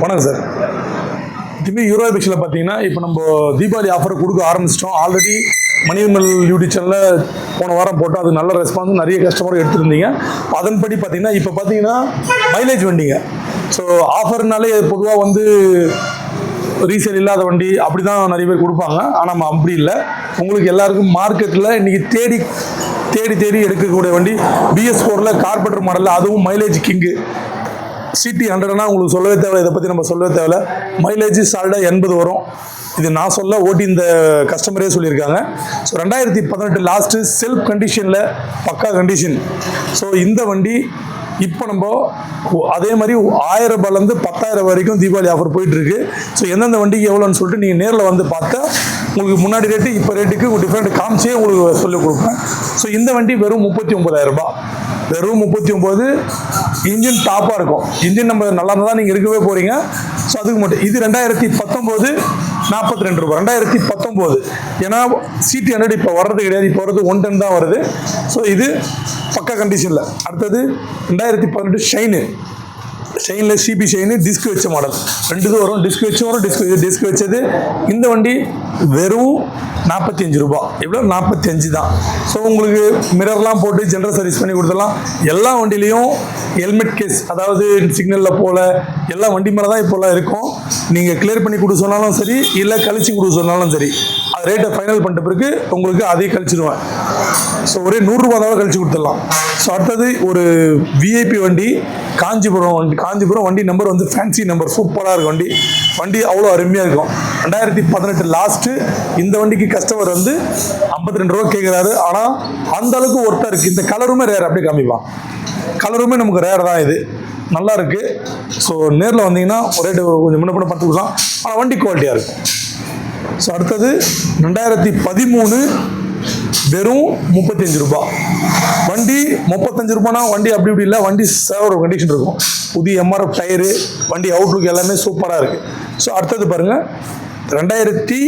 வணக்கம் சார். திரும்பி யூரோ பிக்ஸில் பார்த்தீங்கன்னா இப்போ நம்ம தீபாவளி ஆஃபர் கொடுக்க ஆரம்பிச்சிட்டோம். ஆல்ரெடி மணிமல் யூடியூப் சேனலில் போன வாரம் போட்டு அது நல்ல ரெஸ்பான்ஸ் நிறைய கஸ்டமரும் எடுத்துருந்தீங்க அதன்படி பார்த்தீங்கன்னா இப்போ பார்த்தீங்கன்னா மைலேஜ் வண்டிங்க. ஸோ ஆஃபர்னாலே பொதுவாக வந்து ரீசேல் இல்லாத வண்டி அப்படி தான் நிறைய பேர் கொடுப்பாங்க. ஆனால் நம்ம அப்படி இல்லை. உங்களுக்கு எல்லாருக்கும் மார்க்கெட்டில் இன்றைக்கி தேடி தேடி தேடி எடுக்கக்கூடிய வண்டி பிஎஸ் ஃபோரில் கார்பெட்டர் மாடலில் அதுவும் மைலேஜ் கிங்கு சிடி ஹண்ட்ரட்னா உங்களுக்கு சொல்லவே தேவை இதை பற்றி நம்ம சொல்லவே தேவையில்ல. மைலேஜ் சால்டாக எண்பது வரும். இது நான் சொல்ல ஓட்டி இந்த கஸ்டமரே சொல்லியிருக்காங்க. ஸோ ரெண்டாயிரத்தி பதினெட்டு லாஸ்ட்டு செல்ஃப் கண்டிஷனில் பக்கா கண்டிஷன் ஸோ இந்த வண்டி இப்போ நம்ம அதே மாதிரி ஆயிரம் ரூபாயிலேருந்து பத்தாயிரம் வரைக்கும் தீபாவளி ஆஃபர் போயிட்டுருக்கு. ஸோ எந்தெந்த வண்டிக்கு எவ்வளோன்னு சொல்லிட்டு நீங்கள் நேரில் வந்து பார்த்தா உங்களுக்கு முன்னாடி ரேட்டு இப்போ ரேட்டுக்கு டிஃப்ரெண்ட் காமிச்சே உங்களுக்கு சொல்லிக் கொடுப்பேன். ஸோ இந்த வண்டி வெறும் முப்பத்தி ஒம்பதாயிரம் ரூபாய். வெறும் முப்பத்தி ஒம்பது இன்ஜின் டாப்பாக இருக்கும். இன்ஜின் நம்ம நல்லா இருந்தால் தான் நீங்கள் இருக்கவே போகிறீங்க ஸோ அதுக்கு மட்டும் இது ரெண்டாயிரத்தி பத்தொம்போது நாற்பத்தி ரெண்டு ரூபாய். ரெண்டாயிரத்தி பத்தொம்போது. ஏன்னா சிடி ஹண்ட்ரட் இப்போ வர்றது கிடையாது. இப்போ வர்றது ஒன் டென் தான் வருது. ஸோ இது பக்கா கண்டிஷனில் அடுத்தது ரெண்டாயிரத்தி பதினெட்டு ஷைனு. ஷைனில் சிபி ஷைனு டிஸ்க் வச்ச மாடல் ரெண்டு இது வரும். டிஸ்க் வச்சு வரும். டிஸ்க் டிஸ்க் வச்சது. இந்த வண்டி வெறும் நாற்பத்தி அஞ்சு ரூபா. எவ்வளோ நாற்பத்தி அஞ்சு தான். ஸோ உங்களுக்கு மிரர்லாம் போட்டு ஜென்ரல் சர்வீஸ் பண்ணி கொடுத்துடலாம். எல்லா வண்டிலையும் ஹெல்மெட் கேஸ் அதாவது சிக்னலில் போல எல்லா வண்டி மேலே தான் இப்போல்லாம் இருக்கும். நீங்கள் கிளியர் பண்ணி கொடுக்க சொன்னாலும் சரி இல்லை கழிச்சு கொடுக்க சொன்னாலும் சரி. ரேட்டை ஃபைனல் பண்ணிட்ட பிறகு உங்களுக்கு அதையும் கழிச்சிடுவேன் ஸோ ஒரே நூறுரூவா தான் கழிச்சு கொடுத்துடலாம். ஸோ அடுத்தது ஒரு விஐபி வண்டி காஞ்சிபுரம் வண்டி காஞ்சிபுரம் வண்டி நம்பர் வந்து ஃபேன்சி நம்பர் சூப்பராக இருக்கும் வண்டி. வண்டி அவ்வளோ அருமையாக இருக்கும். ரெண்டாயிரத்தி பதினெட்டு லாஸ்ட்டு இந்த வண்டிக்கு கஸ்டமர் வந்து ஐம்பத்தி ரெண்டு ரூபா கேட்குறாரு ஆனால் அந்த அளவுக்கு ஒர்த்தாக இருக்குது இந்த கலருமே ரேர் அப்படியே காமிப்பான் கலருமே நமக்கு ரேர் தான் இது. நல்லா இருக்குது ஸோ நேரில் வந்தீங்கன்னா ரேட்டு கொஞ்சம் முன்ன பார்த்துக்கலாம் கொடுக்கலாம். ஆனால் வண்டி குவாலிட்டியாக இருக்கும். ஸோ அடுத்தது ரெண்டாயிரத்தி பதிமூணு வெறும் முப்பத்தஞ்சு ரூபாய் வண்டி முப்பத்தஞ்சு ரூபானா வண்டி அப்படி இப்படி இல்லை வண்டி சேவர் கண்டிஷன் இருக்கும். புதிய எம்ஆர்எஃப் டயரு வண்டி அவுட்லுக் எல்லாமே சூப்பராக இருக்குது ஸோ அடுத்தது பாருங்கள் ரெண்டாயிரத்தி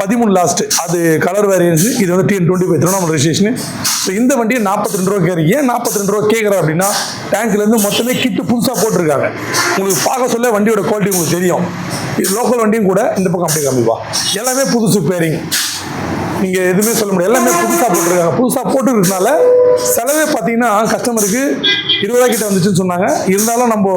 பதிமூணு லாஸ்ட்டு அது கலர் வேரியன்ஸ் இது வந்து TN twenty five Tiruvannamalai registration so இந்த வண்டியை நாற்பத்தி ரெண்டு ரூபா கேட்குறேன் ஏன் நாற்பத்தி ரெண்டு ரூபா கேட்குறேன் அப்படின்னா டேங்க்லேருந்து மொத்தமே கிட்டு புதுசாக போட்டிருக்காங்க. உங்களுக்கு பார்க்க சொல்ல வண்டியோட குவாலிட்டி உங்களுக்கு தெரியும். இது லோக்கல் வண்டியும் கூட இந்த பக்கம் அப்படியே காமிப்பா. எல்லாமே புதுசு பேரிங் நீங்கள் எதுவுமே சொல்ல முடியாது. எல்லாமே புதுசாக போட்டிருக்காங்க. புதுசாக போட்டுருக்கனால செலவே பார்த்தீங்கன்னா கஸ்டமருக்கு இருபதா கிட்ட வந்துச்சுன்னு சொன்னாங்க. இருந்தாலும் நம்ம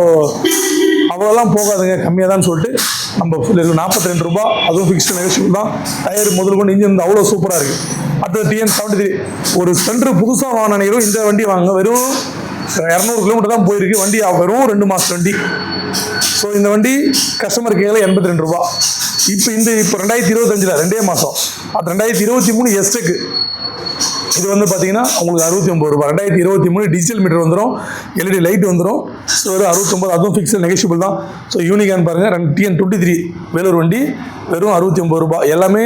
அவ்வளோலாம் போகாதுங்க கம்மியாக தான் சொல்லிட்டு நம்ம நாற்பத்தி ரெண்டு ரூபா அதுவும் ஃபிக்ஸ்டு நெகோஷியபிள் தான். டயர் முதல் கொண்டு இன்ஜின் வந்து அவ்வளோ சூப்பராக இருக்குது அடுத்தது டிஎன் செவன்டி த்ரீ ஒரு ஸ்பெண்டர் புதுசாக வாங்கினீங்களும் இந்த வண்டி வாங்க வெறும் இரநூறு கிலோமீட்டர் தான் போயிருக்கு. வண்டி வெறும் ரெண்டு மாதம் வண்டி. ஸோ இந்த வண்டி கஸ்டமர் கேட்கல எண்பத்தி ரெண்டு ரூபா. இப்போ இந்த இப்போ ரெண்டாயிரத்தி இருபத்தஞ்சில் ரெண்டே மாதம் அது ரெண்டாயிரத்தி இருபத்தி மூணு எஸ்டெக்கு இது வந்து பார்த்தீங்கன்னா உங்களுக்கு அறுபத்தி ஒம்பது ரூபா ரெண்டாயிரத்தி இருபத்தி மூணு டிஜிட்டல் மீட்டர் வந்துடும் எல்இடி லைட் வந்துடும் ஸோ ஒரு அறுபத்தொம்பது அதுவும் ஃபிக்ஸட் நெகஷியபிள் தான். ஸோ யூனிகான் பாருங்கள் ரெண்டு டிஎன் டுவெண்ட்டி த்ரீ வேலூர் வண்டி வெறும் அறுபத்தி ஒம்பது ரூபா எல்லாமே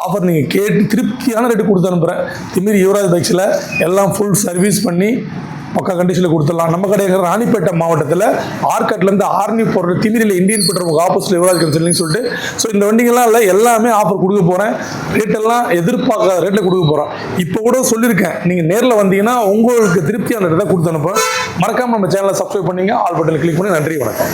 ஆஃபர் நீங்கள் கேட்டு திருப்தியான ரேட்டு கொடுத்து அனுப்புகிறேன் திமிரி யுவராஜ் பைக்ஸில் எல்லாம் ஃபுல் சர்வீஸ் பண்ணி பக்கா கண்டிஷனில் கொடுத்துடலாம். நம்ம கடையில் ராணிப்பேட்டை மாவட்டத்தில் ஆர்கட்லேருந்து ஆர்னி போடுற திமிரியில் Indian petrol opposite Yuvraj consulting சொல்லிட்டு ஸோ இந்த வண்டிகள்லாம் இல்லை எல்லாமே ஆஃபர் கொடுக்க போகிறேன் ரேட்டெல்லாம் எதிர்பார்க்காத ரேட்டில் கொடுக்க போகிறோம் இப்போ கூட சொல்லியிருக்கேன். நீங்கள் நேரில் வந்தீங்கன்னா உங்களுக்கு திருப்தியான ரேட்டை கொடுத்து அனுப்புகிறேன் மறக்காமல் நம்ம சேனலை சப்ஸ்கிரைப் பண்ணிங்க. ஆல் பட்டனில் கிளிக் பண்ணி நன்றி வணக்கம்.